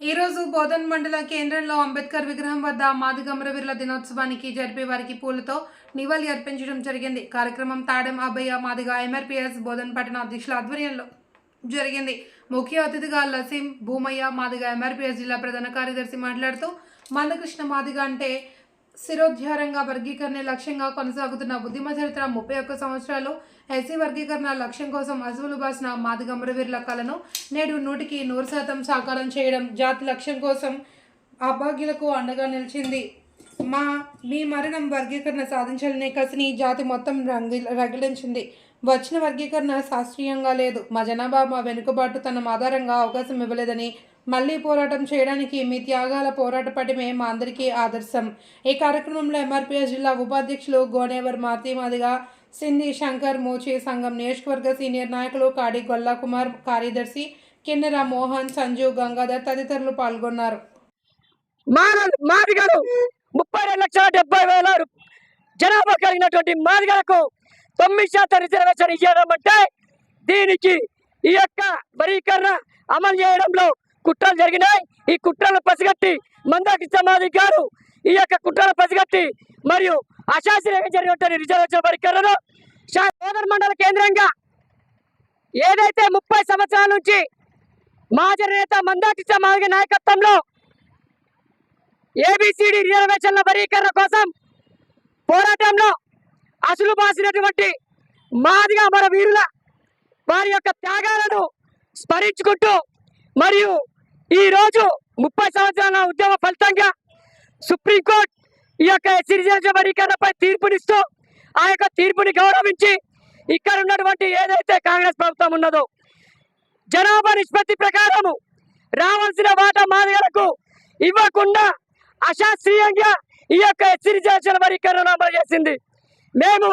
ఈరోజు బోధన్ మండల కేంద్రంలో అంబేద్కర్ విగ్రహం వద్ద మాదిగ దినోత్సవానికి జరిపే వారికి పూలతో నివాళి అర్పించడం జరిగింది. కార్యక్రమం తాడెం అబ్బయ్య మాదిగ ఎంఆర్పిఎస్ బోధన్ పట్టణ అధ్యక్షుల ఆధ్వర్యంలో జరిగింది. ముఖ్య అతిథిగా లసీం భూమయ్య మాదిగ ఎంఆర్పిఎస్ జిల్లా ప్రధాన కార్యదర్శి మాట్లాడుతూ మందకృష్ణ మాదిగ అంటే శిరోధ్యారంగా వర్గీకరణ లక్ష్యంగా కొనసాగుతున్న ఉద్యమ చరిత్ర ముప్పై ఒక్క సంవత్సరాలు ఎస్సీ వర్గీకరణ లక్ష్యం కోసం అసువులు బాసిన మాదిగ అమరవీరుల కళను నేడు నూటికి నూరు శాతం సాకారం చేయడం జాతి లక్ష్యం కోసం అభాగ్యులకు అండగా నిలిచింది. మా మీ మరణం వర్గీకరణ సాధించాలనే కసిని జాతి మొత్తం రంగి రగిలించింది. వచ్చిన వర్గీకరణ శాస్త్రీయంగా లేదు. మా జనాభా మా వెనుకబాటు తన ఆధారంగా అవకాశం ఇవ్వలేదని మళ్ళీ పోరాటం చేయడానికి మీ త్యాగాల పోరాట పటిమే మా అందరికీ ఆదర్శం. ఈ కార్యక్రమంలో ఎంఆర్పిఎస్ జిల్లా ఉపాధ్యక్షులు గోనేవర్ మాతి మాదిగా సింధి శంకర్ మోచి సంఘం నియోజకవర్గ సీనియర్ నాయకులు కాడి గొల్లా కుమార్ కార్యదర్శి కిన్నెర మోహన్ సంజు గంగాధర్ తదితరులు పాల్గొన్నారు. ముప్పై రెండు లక్షల డెబ్బై వేల జనాభా కలిగినటువంటి మాదిగలకు తొమ్మిది శాతం రిజర్వేషన్ ఇవ్వడం అంటే దీనికి ఈ యొక్క వరీకరణ అమలు చేయడంలో కుట్రలు జరిగినాయి. ఈ కుట్రలు పసిగట్టి మందాకి సమాధి గారు ఈ యొక్క కుట్రలు పసిగట్టి మరియు అశాస్త్రీయంగా జరిగినటువంటి రిజర్వేషన్ వరీకరణను శా- సోదర మండల కేంద్రంగా ఏదైతే ముప్పై సంవత్సరాల నుంచి మాజీ నేత మందాకృష్ణ మాదిగ నాయకత్వంలో ఏబిసిడి రిజర్వేషన్ల వర్గీకరణ కోసం పోరాటంలో అసలు బాసినటువంటి మాదిగా మన వీరుల వారి యొక్క త్యాగాలను స్మరించుకుంటూ మరియు ఈ రోజు ముప్పై సంవత్సరాల ఉద్యమ ఫలితంగా సుప్రీంకోర్టు ఈ యొక్క ఎస్సీ రిజర్వేషన్ తీర్పునిస్తూ ఆ యొక్క తీర్పుని గౌరవించి ఇక్కడ ఉన్నటువంటి ఏదైతే కాంగ్రెస్ ప్రభుత్వం ఉన్నదో జనాభా నిష్పత్తి ప్రకారము రావాల్సిన వాటా మాదిగలకు ఇవ్వకుండా అశాస్త్రీయంగా ఈ యొక్క హెచ్చరిజేషన్ వర్గీకరణ అమలు చేసింది. మేము